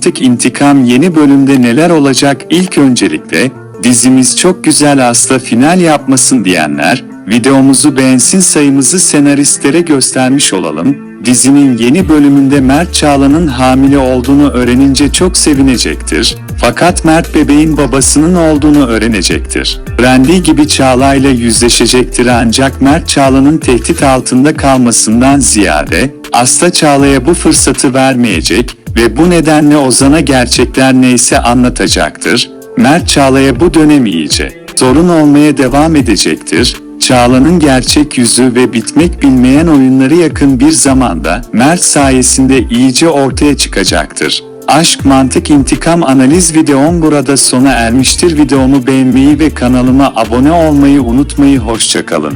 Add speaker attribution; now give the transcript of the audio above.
Speaker 1: Mantık İntikam yeni bölümde neler olacak ilk öncelikle dizimiz çok güzel asla final yapmasın diyenler videomuzu beğensin sayımızı senaristlere göstermiş olalım. Dizinin yeni bölümünde Mert Çağla'nın hamile olduğunu öğrenince çok sevinecektir. Fakat Mert bebeğin babasının olduğunu öğrenecektir. Brandy gibi Çağla ile yüzleşecektir ancak Mert Çağla'nın tehdit altında kalmasından ziyade Asla Çağla'ya bu fırsatı vermeyecek ve bu nedenle Ozan'a gerçekler neyse anlatacaktır. Mert Çağla'ya bu dönem iyice sorun olmaya devam edecektir. Çağla'nın gerçek yüzü ve bitmek bilmeyen oyunları yakın bir zamanda Mert sayesinde iyice ortaya çıkacaktır. Aşk Mantık İntikam Analiz videom burada sona ermiştir. Videomu beğenmeyi ve kanalıma abone olmayı unutmayı hoşçakalın.